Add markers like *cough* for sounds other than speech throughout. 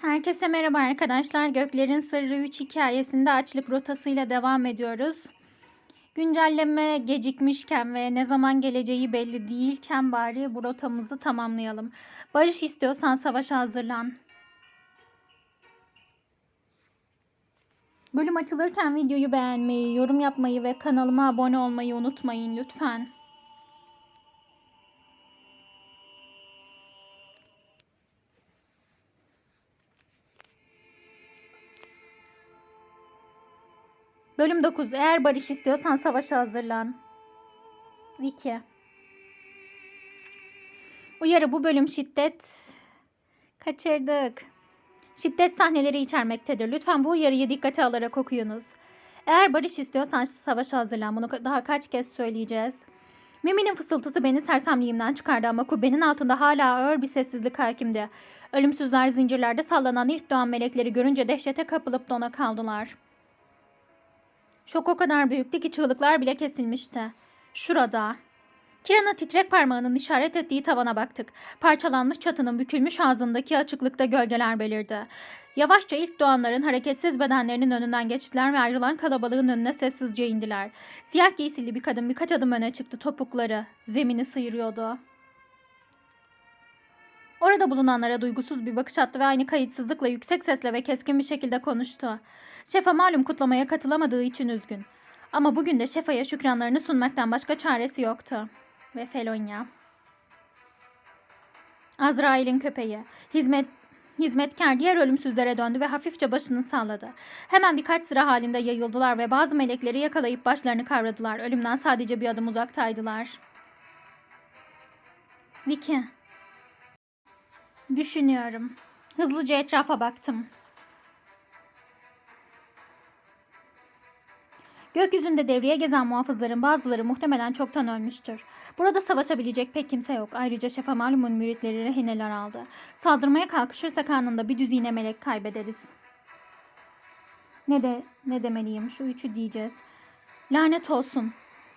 Herkese merhaba arkadaşlar. Göklerin Sırrı 3 hikayesinde açlık rotasıyla devam ediyoruz. Güncelleme gecikmişken ve ne zaman geleceği belli değilken bari bu rotamızı tamamlayalım. Barış istiyorsan savaşa hazırlan. Bölüm açılırken videoyu beğenmeyi, yorum yapmayı ve kanalıma abone olmayı unutmayın lütfen. Bölüm 9. Eğer barış istiyorsan savaşa hazırlan. Wiki. Uyarı bu bölüm şiddet kaçırdık. Şiddet sahneleri içermektedir. Lütfen bu uyarıyı dikkate alarak okuyunuz. Eğer barış istiyorsan savaşa hazırlan. Bunu daha kaç kez söyleyeceğiz. Mimi'nin fısıltısı beni sersemliğimden çıkardı ama kubbenin altında hala ağır bir sessizlik hakimdi. Ölümsüzler zincirlerde sallanan ilk doğan melekleri görünce dehşete kapılıp dona kaldılar. Şok o kadar büyüktü ki çığlıklar bile kesilmişti. Şurada. Kira'nın titrek parmağının işaret ettiği tavana baktık. Parçalanmış çatının bükülmüş ağzındaki açıklıkta gölgeler belirdi. Yavaşça ilk doğanların hareketsiz bedenlerinin önünden geçtiler ve ayrılan kalabalığın önüne sessizce indiler. Siyah giysili bir kadın birkaç adım öne çıktı topukları. Zemini sıyırıyordu. Orada bulunanlara duygusuz bir bakış attı ve aynı kayıtsızlıkla yüksek sesle ve keskin bir şekilde konuştu. Şefa malum kutlamaya katılamadığı için üzgün. Ama bugün de Şefa'ya şükranlarını sunmaktan başka çaresi yoktu. Ve Felonya. Azrail'in köpeği. Hizmet Hizmetkar diğer ölümsüzlere döndü ve hafifçe başını salladı. Hemen birkaç sıra halinde yayıldılar ve bazı melekleri yakalayıp başlarını kavradılar. Ölümden sadece bir adım uzaktaydılar. Vicky. Düşünüyorum. Hızlıca etrafa baktım. Gökyüzünde devreye gezen muhafızların bazıları muhtemelen çoktan ölmüştür. Burada savaşabilecek pek kimse yok. Ayrıca Şefa Malum'un müritleri rehineler aldı. Saldırmaya kalkışırsak anında bir düzine melek kaybederiz. Ne de ne demeliyim şu üçü diyeceğiz. Lanet olsun.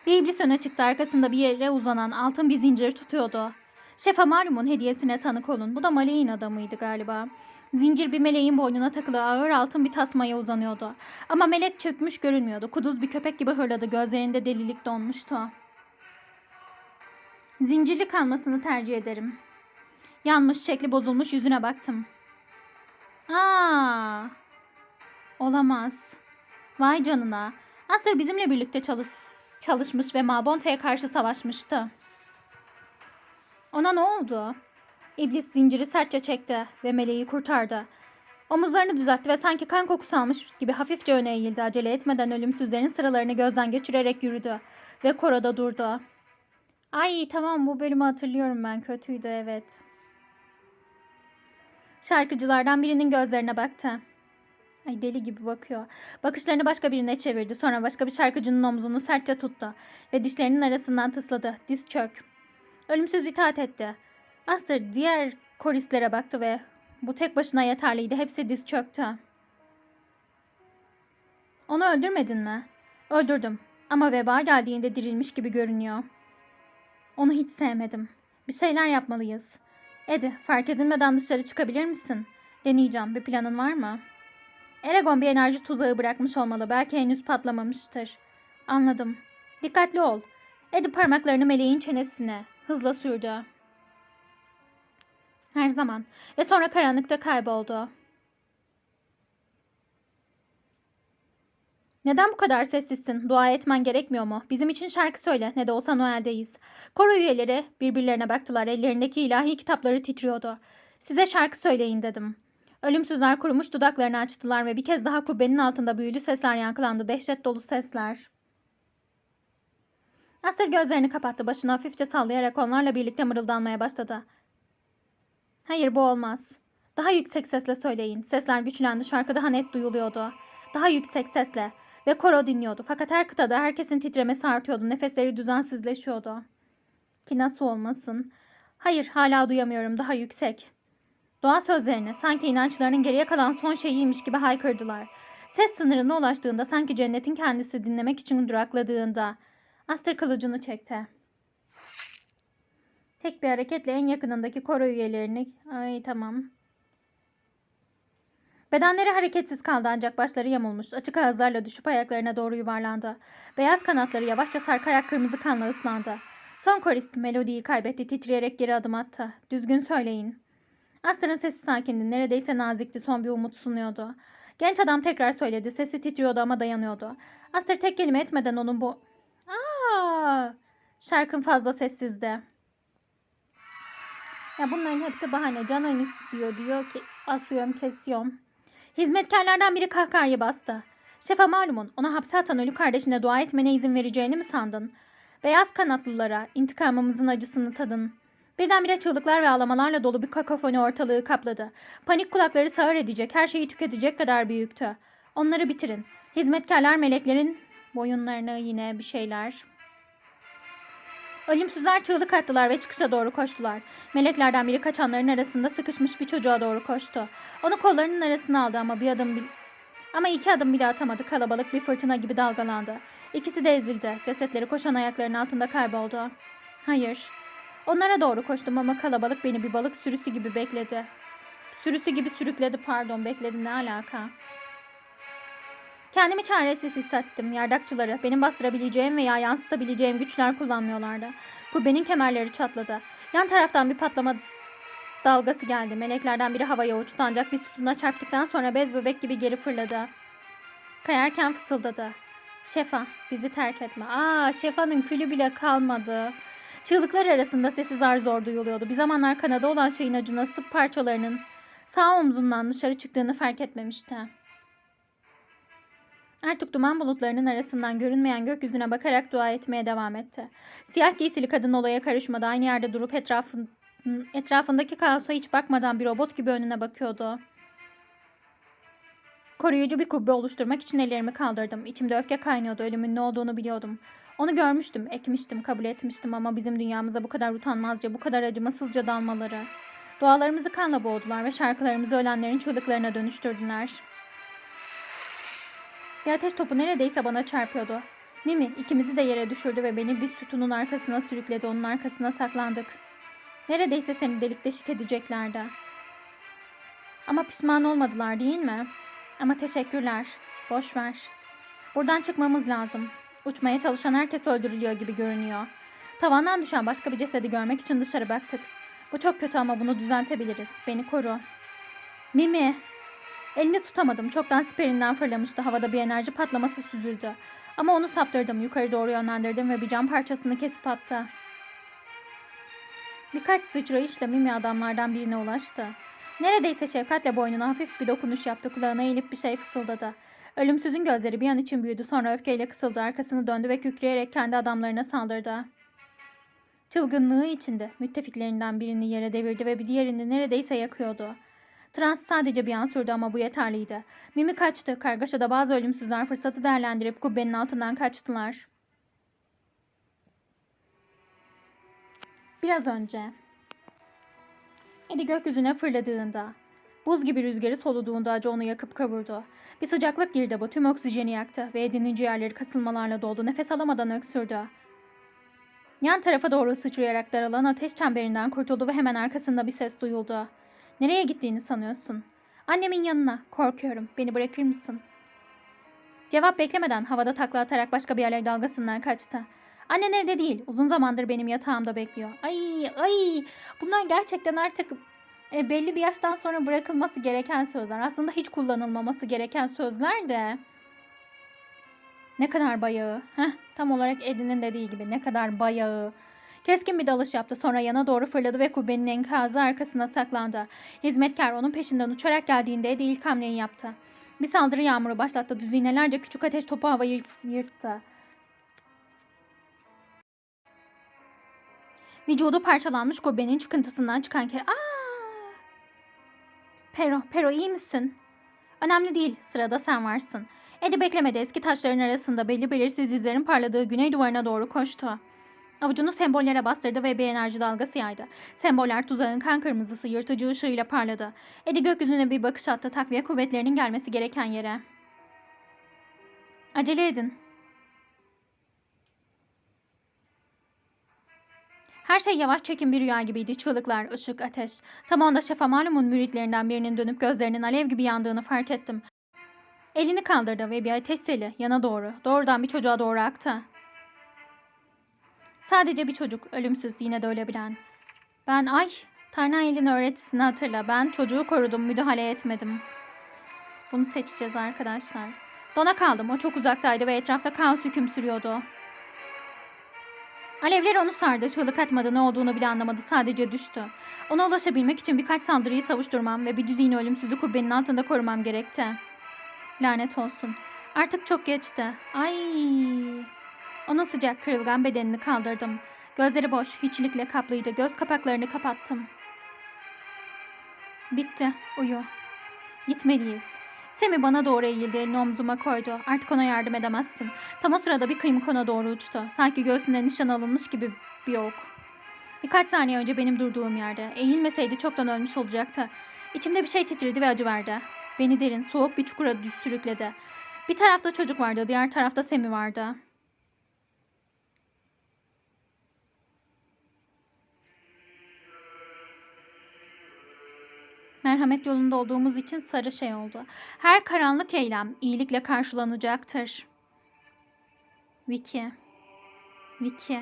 Bir iblis öne çıktı arkasında bir yere uzanan altın bir zincir tutuyordu. Şefa Malum'un hediyesine tanık olun. Bu da maleğin adamıydı galiba. Zincir bir meleğin boynuna takılı ağır altın bir tasmaya uzanıyordu. Ama melek çökmüş görünmüyordu. Kuduz bir köpek gibi hırladı. Gözlerinde delilik donmuştu. Zincirli kalmasını tercih ederim. Yanmış, şekli bozulmuş yüzüne baktım. Aa, olamaz. Vay canına. Aster bizimle birlikte çalış çalışmış ve Mabonte'ye karşı savaşmıştı. Ona ne oldu? İblis zinciri sertçe çekti ve meleği kurtardı. Omuzlarını düzeltti ve sanki kan kokusu almış gibi hafifçe öne eğildi. Acele etmeden ölümsüzlerin sıralarını gözden geçirerek yürüdü ve koroda durdu. Ay tamam bu bölümü hatırlıyorum ben. Kötüydü evet. Şarkıcılardan birinin gözlerine baktı. Ay deli gibi bakıyor. Bakışlarını başka birine çevirdi. Sonra başka bir şarkıcının omzunu sertçe tuttu ve dişlerinin arasından tısladı. Diz çök. Ölümsüz itaat etti. Aster diğer koristlere baktı ve bu tek başına yeterliydi. Hepsi diz çöktü. Onu öldürmedin mi? Öldürdüm. Ama veba geldiğinde dirilmiş gibi görünüyor. Onu hiç sevmedim. Bir şeyler yapmalıyız. Edi, fark edilmeden dışarı çıkabilir misin? Deneyeceğim. Bir planın var mı? Eragon bir enerji tuzağı bırakmış olmalı. Belki henüz patlamamıştır. Anladım. Dikkatli ol. Edi parmaklarını meleğin çenesine hızla sürdü. Her zaman. Ve sonra karanlıkta kayboldu. Neden bu kadar sessizsin? Dua etmen gerekmiyor mu? Bizim için şarkı söyle. Ne de olsa Noel'deyiz. Koro üyeleri birbirlerine baktılar. Ellerindeki ilahi kitapları titriyordu. Size şarkı söyleyin dedim. Ölümsüzler kurumuş dudaklarını açtılar ve bir kez daha kubbenin altında büyülü sesler yankılandı. Dehşet dolu sesler. Aster gözlerini kapattı. Başını hafifçe sallayarak onlarla birlikte mırıldanmaya başladı. Hayır bu olmaz. Daha yüksek sesle söyleyin. Sesler güçlendi. Şarkı daha net duyuluyordu. Daha yüksek sesle. Ve koro dinliyordu. Fakat her kıtada herkesin titremesi artıyordu. Nefesleri düzensizleşiyordu. Ki nasıl olmasın? Hayır hala duyamıyorum. Daha yüksek. Doğa sözlerini sanki inançlarının geriye kalan son şeyiymiş gibi haykırdılar. Ses sınırına ulaştığında sanki cennetin kendisi dinlemek için durakladığında Aster kılıcını çekti. Tek bir hareketle en yakınındaki koro üyelerini... Ay tamam. Bedenleri hareketsiz kaldı ancak başları yamulmuş. Açık ağızlarla düşüp ayaklarına doğru yuvarlandı. Beyaz kanatları yavaşça sarkarak kırmızı kanla ıslandı. Son korist melodiyi kaybetti, titreyerek geri adım attı. Düzgün söyleyin. Astar'ın sesi sakindi, neredeyse nazikti, son bir umut sunuyordu. Genç adam tekrar söyledi, sesi titriyordu ama dayanıyordu. Astar tek kelime etmeden onun bu... Şarkın fazla sessizdi. Ya bunların hepsi bahane. Canım istiyor diyor ki asıyorum kesiyorum. Hizmetkarlardan biri kahkahayı bastı. Şefa malumun ona hapse atan ölü kardeşine dua etmene izin vereceğini mi sandın? Beyaz kanatlılara intikamımızın acısını tadın. Birdenbire çığlıklar ve ağlamalarla dolu bir kakofoni ortalığı kapladı. Panik kulakları sağır edecek, her şeyi tüketecek kadar büyüktü. Onları bitirin. Hizmetkarlar meleklerin boyunlarına yine bir şeyler. Ölümsüzler çığlık attılar ve çıkışa doğru koştular. Meleklerden biri kaçanların arasında sıkışmış bir çocuğa doğru koştu. Onu kollarının arasına aldı ama bir adım ama iki adım bile atamadı. Kalabalık bir fırtına gibi dalgalandı. İkisi de ezildi. Cesetleri koşan ayaklarının altında kayboldu. Hayır. Onlara doğru koştum ama kalabalık beni bir balık sürüsü gibi bekledi. Sürüsü gibi sürükledi pardon bekledi ne alaka? Kendimi çaresiz hissettim. Yardakçıları benim bastırabileceğim veya yansıtabileceğim güçler kullanmıyorlardı. Kubbenin kemerleri çatladı. Yan taraftan bir patlama dalgası geldi. Meleklerden biri havaya uçtu ancak bir sütuna çarptıktan sonra bez bebek gibi geri fırladı. Kayarken fısıldadı. Şefa bizi terk etme. Aa Şefa'nın külü bile kalmadı. Çığlıklar arasında sesi zar zor duyuluyordu. Bir zamanlar kanada olan şeyin acınası parçalarının sağ omzundan dışarı çıktığını fark etmemişti. Artık duman bulutlarının arasından görünmeyen gökyüzüne bakarak dua etmeye devam etti. Siyah giysili kadın olaya karışmadı. Aynı yerde durup etrafın, etrafındaki kaosa hiç bakmadan bir robot gibi önüne bakıyordu. Koruyucu bir kubbe oluşturmak için ellerimi kaldırdım. İçimde öfke kaynıyordu. Ölümün ne olduğunu biliyordum. Onu görmüştüm, ekmiştim, kabul etmiştim ama bizim dünyamıza bu kadar utanmazca, bu kadar acımasızca dalmaları. Dualarımızı kanla boğdular ve şarkılarımızı ölenlerin çığlıklarına dönüştürdüler. Bir ateş topu neredeyse bana çarpıyordu. Mimi ikimizi de yere düşürdü ve beni bir sütunun arkasına sürükledi. Onun arkasına saklandık. Neredeyse seni delik deşik edeceklerdi. Ama pişman olmadılar değil mi? Ama teşekkürler. Boş ver. Buradan çıkmamız lazım. Uçmaya çalışan herkes öldürülüyor gibi görünüyor. Tavandan düşen başka bir cesedi görmek için dışarı baktık. Bu çok kötü ama bunu düzeltebiliriz. Beni koru. Mimi. Elini tutamadım. Çoktan siperinden fırlamıştı. Havada bir enerji patlaması süzüldü. Ama onu saptırdım. Yukarı doğru yönlendirdim ve bir cam parçasını kesip attı. Birkaç sıçrayışla Mimi adamlardan birine ulaştı. Neredeyse şefkatle boynuna hafif bir dokunuş yaptı. Kulağına eğilip bir şey fısıldadı. Ölümsüzün gözleri bir an için büyüdü. Sonra öfkeyle kısıldı. Arkasını döndü ve kükreyerek kendi adamlarına saldırdı. Çılgınlığı içinde müttefiklerinden birini yere devirdi ve bir diğerini neredeyse yakıyordu. Trans sadece bir an sürdü ama bu yeterliydi. Mimi kaçtı. Kargaşada bazı ölümsüzler fırsatı değerlendirip kubbenin altından kaçtılar. Biraz önce. Eddie gökyüzüne fırladığında, buz gibi rüzgarı soluduğunda acı onu yakıp kavurdu. Bir sıcaklık girdi bu tüm oksijeni yaktı ve Eddie'nin ciğerleri kasılmalarla doldu. Nefes alamadan öksürdü. Yan tarafa doğru sıçrayarak daralan ateş çemberinden kurtuldu ve hemen arkasında bir ses duyuldu. Nereye gittiğini sanıyorsun? Annemin yanına. Korkuyorum. Beni bırakır mısın? Cevap beklemeden havada takla atarak başka bir alev dalgasından kaçtı. Annen evde değil. Uzun zamandır benim yatağımda bekliyor. Ay ay. Bunlar gerçekten artık e, belli bir yaştan sonra bırakılması gereken sözler. Aslında hiç kullanılmaması gereken sözler de. Ne kadar bayağı. Heh, tam olarak Eddie'nin dediği gibi ne kadar bayağı. Keskin bir dalış yaptı sonra yana doğru fırladı ve kubbenin enkazı arkasına saklandı. Hizmetkar onun peşinden uçarak geldiğinde Eddie ilk hamleyi yaptı. Bir saldırı yağmuru başlattı. Düzinelerce küçük ateş topu havayı yırttı. Vücudu parçalanmış kubbenin çıkıntısından çıkan ke... Pero, Pero iyi misin? Önemli değil. Sırada sen varsın. Eddie beklemedi. Eski taşların arasında belli belirsiz izlerin parladığı güney duvarına doğru koştu. Avucunu sembollere bastırdı ve bir enerji dalgası yaydı. Semboller tuzağın kan kırmızısı yırtıcı ışığıyla parladı. Eddie gökyüzüne bir bakış attı takviye kuvvetlerinin gelmesi gereken yere. Acele edin. Her şey yavaş çekim bir rüya gibiydi. Çığlıklar, ışık, ateş. Tam o anda Şefa Malum'un müritlerinden birinin dönüp gözlerinin alev gibi yandığını fark ettim. Elini kaldırdı ve bir ateş seli yana doğru, doğrudan bir çocuğa doğru aktı. Sadece bir çocuk, ölümsüz, yine de ölebilen. Ben ay, Tarnayel'in öğretisini hatırla. Ben çocuğu korudum, müdahale etmedim. Bunu seçeceğiz arkadaşlar. Dona kaldım. O çok uzaktaydı ve etrafta kaos hüküm sürüyordu. Alevler onu sardı. Çığlık atmadı. Ne olduğunu bile anlamadı. Sadece düştü. Ona ulaşabilmek için birkaç saldırıyı savuşturmam ve bir düzine ölümsüzü kubbenin altında korumam gerekti. Lanet olsun. Artık çok geçti. Ay. Onun sıcak kırılgan bedenini kaldırdım. Gözleri boş, hiçlikle kaplıydı. Göz kapaklarını kapattım. Bitti. Uyu. Gitmeliyiz. Semi bana doğru eğildi, elini omzuma koydu. Artık ona yardım edemezsin. Tam o sırada bir kıymık ona doğru uçtu. Sanki göğsüne nişan alınmış gibi bir ok. Birkaç saniye önce benim durduğum yerde. Eğilmeseydi çoktan ölmüş olacaktı. İçimde bir şey titredi ve acı verdi. Beni derin, soğuk bir çukura sürükledi. Bir tarafta çocuk vardı, diğer tarafta Semi vardı. Merhamet yolunda olduğumuz için sarı şey oldu. Her karanlık eylem iyilikle karşılanacaktır. Vicky. Vicky.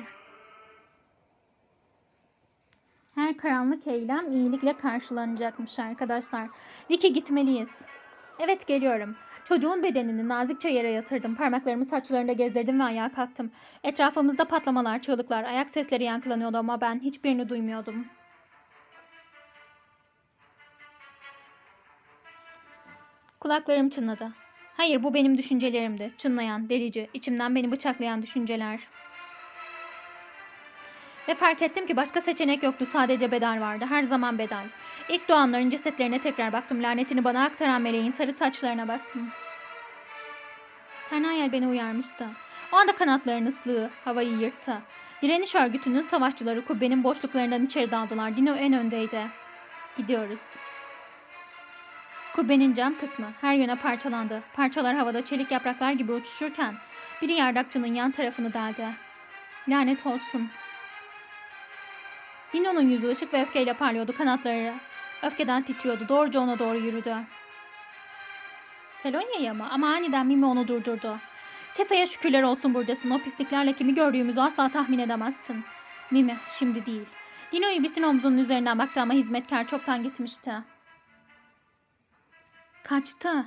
Her karanlık eylem iyilikle karşılanacakmış arkadaşlar. Vicky gitmeliyiz. Evet geliyorum. Çocuğun bedenini nazikçe yere yatırdım. Parmaklarımı saçlarında gezdirdim ve ayağa kalktım. Etrafımızda patlamalar, çığlıklar, ayak sesleri yankılanıyordu ama ben hiçbirini duymuyordum. Kulaklarım çınladı. Hayır bu benim düşüncelerimdi. Çınlayan, delici, içimden beni bıçaklayan düşünceler. Ve fark ettim ki başka seçenek yoktu. Sadece bedel vardı. Her zaman bedel. İlk doğanların cesetlerine tekrar baktım. Lanetini bana aktaran meleğin sarı saçlarına baktım. Ternayel beni uyarmıştı. O anda kanatlarının ıslığı havayı yırttı. Direniş örgütünün savaşçıları kubbenin boşluklarından içeri daldılar. Dino en öndeydi. Gidiyoruz. Kubbenin cam kısmı her yöne parçalandı. Parçalar havada çelik yapraklar gibi uçuşurken biri yardakçının yan tarafını deldi. Lanet olsun. Dino'nun yüzü ışık ve öfkeyle parlıyordu kanatları. Öfkeden titriyordu. Doğruca ona doğru yürüdü. Felonya'ya mı? Ama aniden Mimi onu durdurdu. Şefa'ya şükürler olsun buradasın. O pisliklerle kimi gördüğümüzü asla tahmin edemezsin. Mimi, şimdi değil. Dino ibisin omzunun üzerinden baktı ama hizmetkar çoktan gitmişti. Kaçtı.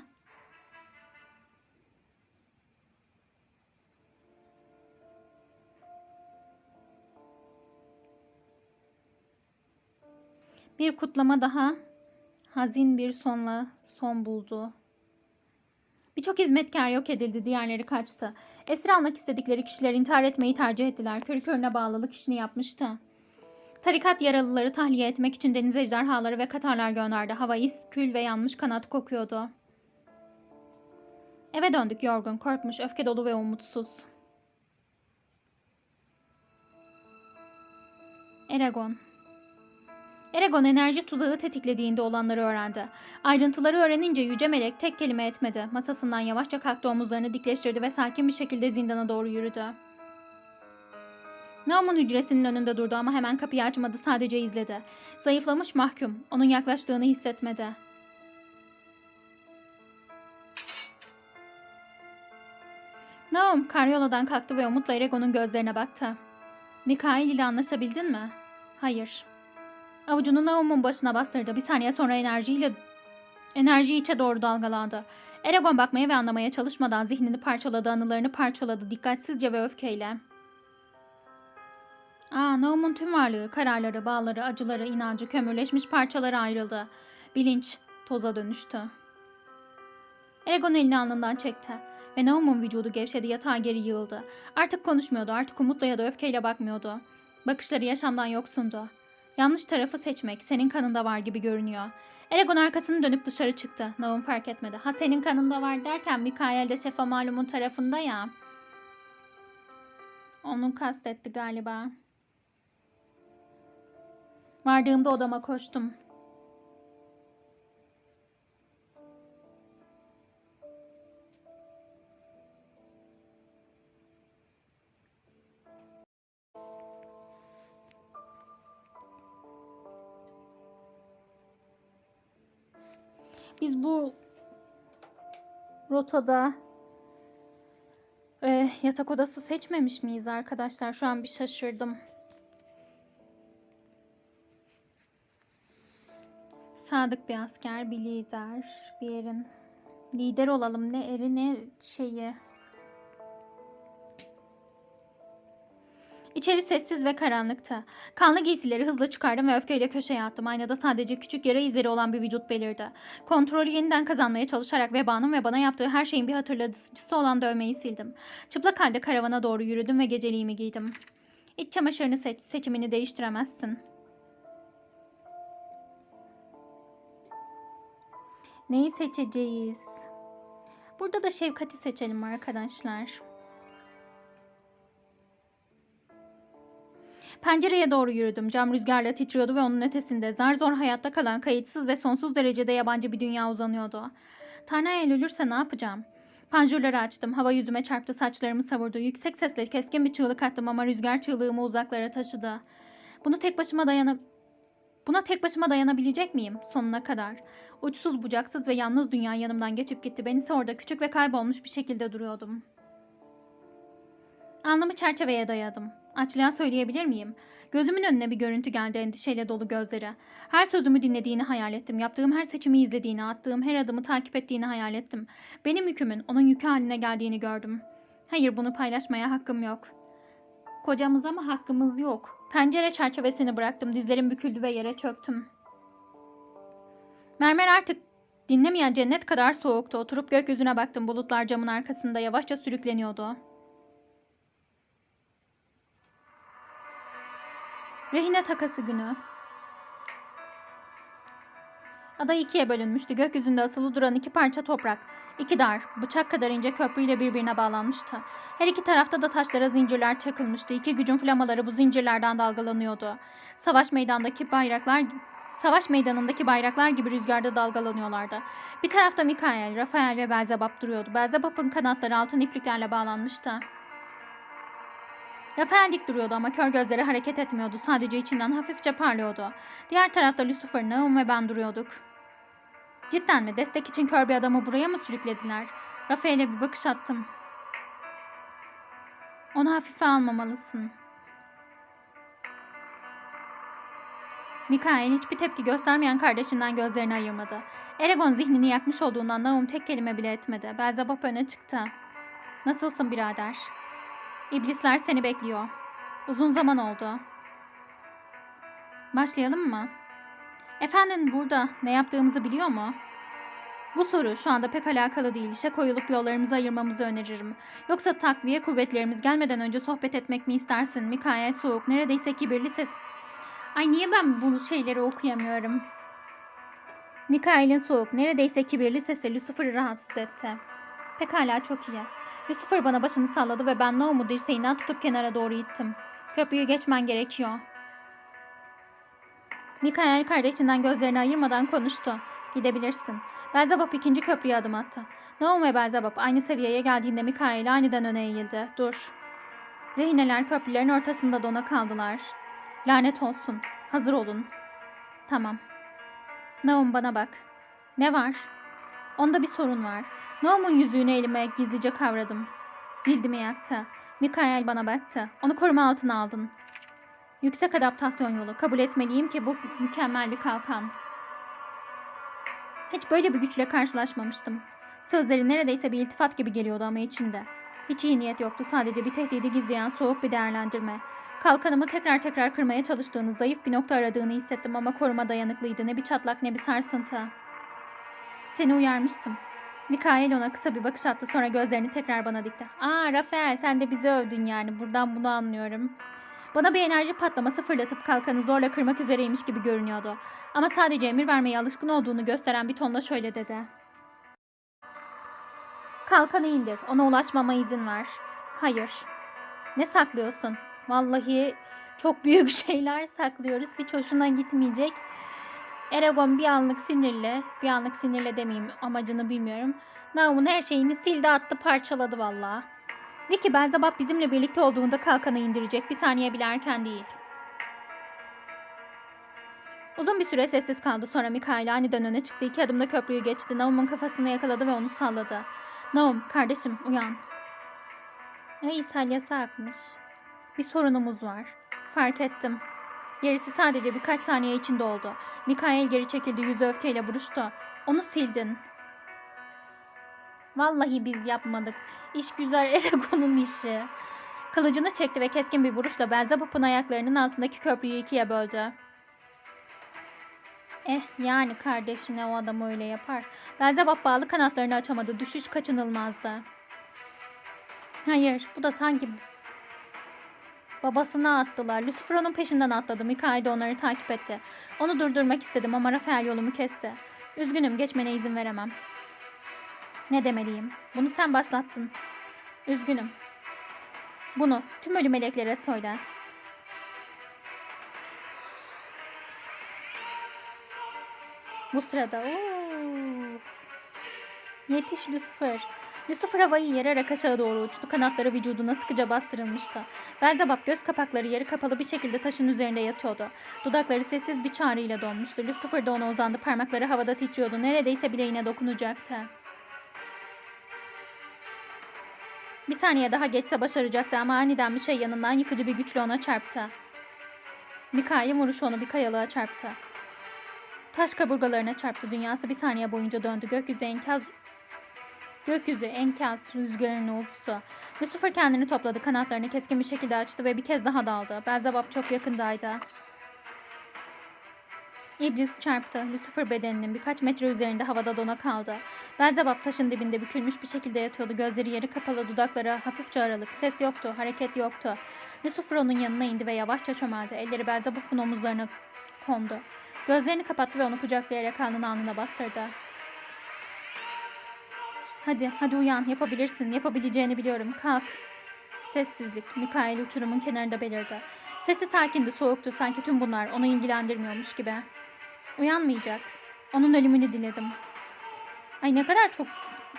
Bir kutlama daha hazin bir sonla son buldu. Birçok hizmetkar yok edildi, diğerleri kaçtı. Esir almak istedikleri kişiler intihar etmeyi tercih ettiler. Körü körüne bağlılık işini yapmıştı. Tarikat yaralıları tahliye etmek için deniz ejderhaları ve katarlar gönderdi. Hava is, kül ve yanmış kanat kokuyordu. Eve döndük yorgun, korkmuş, öfke dolu ve umutsuz. Eragon Eragon enerji tuzağı tetiklediğinde olanları öğrendi. Ayrıntıları öğrenince Yüce Melek tek kelime etmedi. Masasından yavaşça kalktı omuzlarını dikleştirdi ve sakin bir şekilde zindana doğru yürüdü. Naum'un hücresinin önünde durdu ama hemen kapıyı açmadı sadece izledi. Zayıflamış mahkum. Onun yaklaştığını hissetmedi. Naum karyoladan kalktı ve umutla Eragon'un gözlerine baktı. Mikail ile anlaşabildin mi? Hayır. Avucunu Naum'un başına bastırdı. Bir saniye sonra enerjiyle enerji içe doğru dalgalandı. Eragon bakmaya ve anlamaya çalışmadan zihnini parçaladı, anılarını parçaladı dikkatsizce ve öfkeyle. Aa, Naum'un tüm varlığı, kararları, bağları, acıları, inancı, kömürleşmiş parçalara ayrıldı. Bilinç toza dönüştü. Eragon elini alnından çekti ve Naum'un vücudu gevşedi, yatağa geri yığıldı. Artık konuşmuyordu, artık umutla ya da öfkeyle bakmıyordu. Bakışları yaşamdan yoksundu. Yanlış tarafı seçmek senin kanında var gibi görünüyor. Eragon arkasını dönüp dışarı çıktı. Naum fark etmedi. Ha senin kanında var derken Mikael de Sefa malumun tarafında ya. Onun kastetti galiba. Vardığımda odama koştum. Biz bu rotada e, yatak odası seçmemiş miyiz arkadaşlar? Şu an bir şaşırdım. Sadık bir asker, bir lider, bir yerin lider olalım. Ne eri ne şeyi. İçeri sessiz ve karanlıktı. Kanlı giysileri hızla çıkardım ve öfkeyle köşeye attım. Aynada sadece küçük yara izleri olan bir vücut belirdi. Kontrolü yeniden kazanmaya çalışarak vebanın ve bana yaptığı her şeyin bir hatırlatıcısı olan dövmeyi sildim. Çıplak halde karavana doğru yürüdüm ve geceliğimi giydim. İç çamaşırını seç, seçimini değiştiremezsin. Neyi seçeceğiz? Burada da şefkati seçelim arkadaşlar. Pencereye doğru yürüdüm. Cam rüzgarla titriyordu ve onun ötesinde zar zor hayatta kalan kayıtsız ve sonsuz derecede yabancı bir dünya uzanıyordu. Tanrı ölürse ne yapacağım? Panjurları açtım. Hava yüzüme çarptı, saçlarımı savurdu. Yüksek sesle keskin bir çığlık attım ama rüzgar çığlığımı uzaklara taşıdı. Bunu tek başıma dayanıp Buna tek başıma dayanabilecek miyim sonuna kadar? Uçsuz bucaksız ve yalnız dünya yanımdan geçip gitti. Ben ise orada küçük ve kaybolmuş bir şekilde duruyordum. Alnımı çerçeveye dayadım. Açlığa söyleyebilir miyim? Gözümün önüne bir görüntü geldi endişeyle dolu gözleri. Her sözümü dinlediğini hayal ettim. Yaptığım her seçimi izlediğini, attığım her adımı takip ettiğini hayal ettim. Benim yükümün onun yükü haline geldiğini gördüm. Hayır bunu paylaşmaya hakkım yok. Kocamıza mı hakkımız yok? Pencere çerçevesini bıraktım. Dizlerim büküldü ve yere çöktüm. Mermer artık dinlemeyen cennet kadar soğuktu. Oturup gökyüzüne baktım. Bulutlar camın arkasında yavaşça sürükleniyordu. Rehine takası günü. Ada ikiye bölünmüştü. Gökyüzünde asılı duran iki parça toprak. İki dar, bıçak kadar ince köprüyle birbirine bağlanmıştı. Her iki tarafta da taşlara zincirler çakılmıştı. İki gücün flamaları bu zincirlerden dalgalanıyordu. Savaş meydandaki bayraklar Savaş meydanındaki bayraklar gibi rüzgarda dalgalanıyorlardı. Bir tarafta Mikael, Rafael ve Belzebub duruyordu. Belzebub'un kanatları altın ipliklerle bağlanmıştı. Rafael dik duruyordu ama kör gözleri hareket etmiyordu. Sadece içinden hafifçe parlıyordu. Diğer tarafta Lucifer, Naum ve ben duruyorduk. Cidden mi? Destek için kör bir adamı buraya mı sürüklediler? Rafael'e bir bakış attım. Onu hafife almamalısın. Mikael hiçbir tepki göstermeyen kardeşinden gözlerini ayırmadı. Eragon zihnini yakmış olduğundan Naum tek kelime bile etmedi. Belzebub öne çıktı. Nasılsın birader? İblisler seni bekliyor. Uzun zaman oldu. Başlayalım mı? Efendim burada ne yaptığımızı biliyor mu? Bu soru şu anda pek alakalı değil. İşe koyulup yollarımızı ayırmamızı öneririm. Yoksa takviye kuvvetlerimiz gelmeden önce sohbet etmek mi istersin? Mikael soğuk, neredeyse kibirli ses. Ay niye ben bu şeyleri okuyamıyorum? Mikael'in soğuk, neredeyse kibirli sesi Lucifer'ı rahatsız etti. Pekala çok iyi. Lucifer bana başını salladı ve ben Naum'u dirseğinden tutup kenara doğru ittim. Köprüyü geçmen gerekiyor. Mikael kardeşinden gözlerini ayırmadan konuştu. Gidebilirsin. Belzebub ikinci köprüye adım attı. Naum ve Belzebub aynı seviyeye geldiğinde Mikael aniden öne eğildi. Dur. Rehineler köprülerin ortasında dona kaldılar. Lanet olsun. Hazır olun. Tamam. Naum bana bak. Ne var? Onda bir sorun var. Naum'un yüzüğünü elime gizlice kavradım. Cildimi yaktı. Mikael bana baktı. Onu koruma altına aldın. Yüksek adaptasyon yolu. Kabul etmeliyim ki bu mükemmel bir kalkan. Hiç böyle bir güçle karşılaşmamıştım. Sözleri neredeyse bir iltifat gibi geliyordu ama içinde. Hiç iyi niyet yoktu. Sadece bir tehdidi gizleyen soğuk bir değerlendirme. Kalkanımı tekrar tekrar kırmaya çalıştığını, zayıf bir nokta aradığını hissettim ama koruma dayanıklıydı. Ne bir çatlak ne bir sarsıntı. Seni uyarmıştım. Mikael ona kısa bir bakış attı sonra gözlerini tekrar bana dikti. Aa Rafael sen de bizi övdün yani buradan bunu anlıyorum. Bana bir enerji patlaması fırlatıp kalkanı zorla kırmak üzereymiş gibi görünüyordu. Ama sadece emir vermeye alışkın olduğunu gösteren bir tonla şöyle dedi. Kalkanı indir. Ona ulaşmama izin ver. Hayır. Ne saklıyorsun? Vallahi çok büyük *laughs* şeyler saklıyoruz. Hiç hoşuna gitmeyecek. Eragon bir anlık sinirle, bir anlık sinirle demeyeyim amacını bilmiyorum. Naum'un her şeyini sildi attı parçaladı vallahi. Vicky Belzebub bizimle birlikte olduğunda kalkanı indirecek. Bir saniye bile erken değil. Uzun bir süre sessiz kaldı. Sonra Mikail aniden öne çıktı. İki adımda köprüyü geçti. Naum'un kafasını yakaladı ve onu salladı. Naum, kardeşim uyan. Ay ishal yasakmış. Bir sorunumuz var. Fark ettim. Gerisi sadece birkaç saniye içinde oldu. Mikail geri çekildi. Yüzü öfkeyle buruştu. Onu sildin. Vallahi biz yapmadık. İş güzel *laughs* Eragon'un işi. Kılıcını çekti ve keskin bir vuruşla Belzebub'un ayaklarının altındaki köprüyü ikiye böldü. Eh yani kardeşine o adam öyle yapar. Belzebub bağlı kanatlarını açamadı. Düşüş kaçınılmazdı. Hayır bu da sanki babasına attılar. Lucifer peşinden atladı. Mikail de onları takip etti. Onu durdurmak istedim ama Rafael yolumu kesti. Üzgünüm geçmene izin veremem. Ne demeliyim? Bunu sen başlattın. Üzgünüm. Bunu tüm ölü meleklere söyle. Bu sırada ooo, Yetiş Lucifer. Lucifer havayı yararak aşağı doğru uçtu. Kanatları vücuduna sıkıca bastırılmıştı. Belzebub göz kapakları yarı kapalı bir şekilde taşın üzerinde yatıyordu. Dudakları sessiz bir çağrıyla donmuştu. Lucifer de ona uzandı. Parmakları havada titriyordu. Neredeyse bileğine dokunacaktı. Bir saniye daha geçse başaracaktı ama aniden bir şey yanından yıkıcı bir güçle ona çarptı. Mikail'in vuruşu onu bir kayalığa çarptı. Taş kaburgalarına çarptı. Dünyası bir saniye boyunca döndü. Gökyüzü enkaz Gökyüzü, enkaz, rüzgarın uğultusu. Lucifer kendini topladı, kanatlarını keskin bir şekilde açtı ve bir kez daha daldı. Belzebub çok yakındaydı. İblis çarptı. Lucifer bedeninin birkaç metre üzerinde havada dona kaldı. Belzebub taşın dibinde bükülmüş bir şekilde yatıyordu. Gözleri yarı kapalı, dudakları hafifçe aralık. Ses yoktu, hareket yoktu. Lucifer onun yanına indi ve yavaşça çömeldi. Elleri Belzebub'un omuzlarına kondu. Gözlerini kapattı ve onu kucaklayarak alnına alnına bastırdı. Hadi, hadi uyan. Yapabilirsin. Yapabileceğini biliyorum. Kalk. Sessizlik. Mikail uçurumun kenarında belirdi. Sesi sakindi, soğuktu. Sanki tüm bunlar onu ilgilendirmiyormuş gibi. Uyanmayacak. Onun ölümünü diledim. Ay ne kadar çok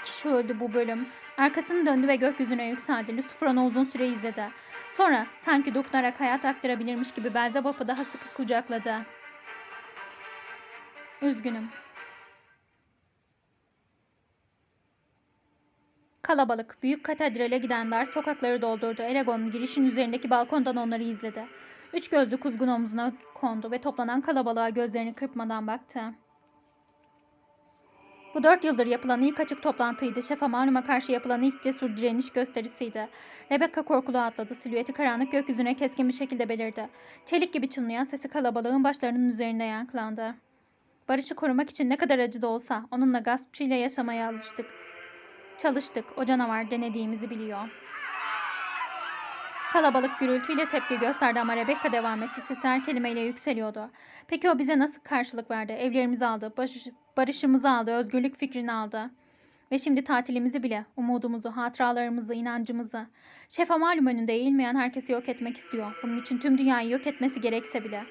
kişi öldü bu bölüm. Arkasını döndü ve gökyüzüne yükseldi. Lucifer onu uzun süre izledi. Sonra sanki dokunarak hayat aktarabilirmiş gibi Belzebub'u daha sıkı kucakladı. Üzgünüm. Kalabalık, büyük katedrale giden dar sokakları doldurdu. Eragon girişin üzerindeki balkondan onları izledi. Üç gözlü kuzgun omzuna kondu ve toplanan kalabalığa gözlerini kırpmadan baktı. Bu dört yıldır yapılan ilk açık toplantıydı. Şefa maluma karşı yapılan ilk cesur direniş gösterisiydi. Rebecca korkulu atladı. Silüeti karanlık gökyüzüne keskin bir şekilde belirdi. Çelik gibi çınlayan sesi kalabalığın başlarının üzerinde yankılandı. Barışı korumak için ne kadar acı da olsa onunla gaspçıyla yaşamaya alıştık. Çalıştık. O canavar denediğimizi biliyor. Kalabalık gürültüyle tepki gösterdi ama Rebecca devam etti. Sesi her kelimeyle yükseliyordu. Peki o bize nasıl karşılık verdi? Evlerimizi aldı, barış, barışımızı aldı, özgürlük fikrini aldı. Ve şimdi tatilimizi bile, umudumuzu, hatıralarımızı, inancımızı. Şefa malum önünde eğilmeyen herkesi yok etmek istiyor. Bunun için tüm dünyayı yok etmesi gerekse bile.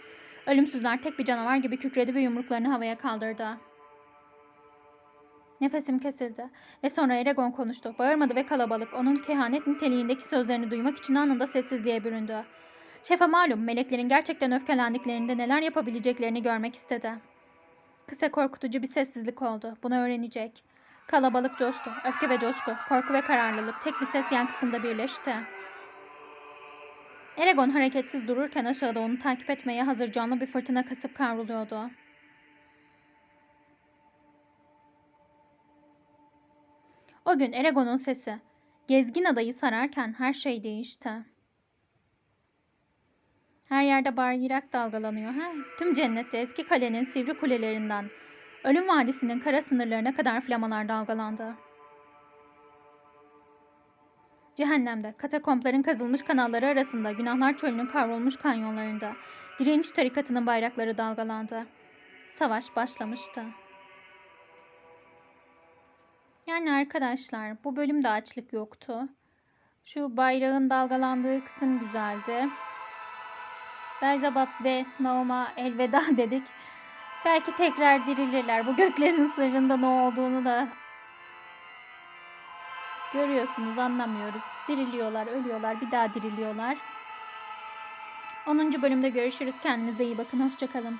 Ölümsüzler tek bir canavar gibi kükredi ve yumruklarını havaya kaldırdı. Nefesim kesildi ve sonra Eragon konuştu. Bağırmadı ve kalabalık onun kehanet niteliğindeki sözlerini duymak için anında sessizliğe büründü. Şefe malum meleklerin gerçekten öfkelendiklerinde neler yapabileceklerini görmek istedi. Kısa korkutucu bir sessizlik oldu. Bunu öğrenecek. Kalabalık coştu. Öfke ve coşku, korku ve kararlılık tek bir ses yankısında birleşti. Eragon hareketsiz dururken aşağıda onu takip etmeye hazır canlı bir fırtına kasıp kavruluyordu. O gün Eragon'un sesi. Gezgin adayı sararken her şey değişti. Her yerde bayrak dalgalanıyor. Ha? Tüm cennette eski kalenin sivri kulelerinden Ölüm Vadisi'nin kara sınırlarına kadar flamalar dalgalandı. Cehennemde, katakompların kazılmış kanalları arasında, günahlar çölünün kavrulmuş kanyonlarında, direniş tarikatının bayrakları dalgalandı. Savaş başlamıştı. Yani arkadaşlar bu bölümde açlık yoktu. Şu bayrağın dalgalandığı kısım güzeldi. Berzabab ve Naum'a elveda *laughs* dedik. Belki tekrar dirilirler. Bu göklerin sırrında ne olduğunu da görüyorsunuz anlamıyoruz. Diriliyorlar, ölüyorlar, bir daha diriliyorlar. 10. bölümde görüşürüz. Kendinize iyi bakın. Hoşçakalın.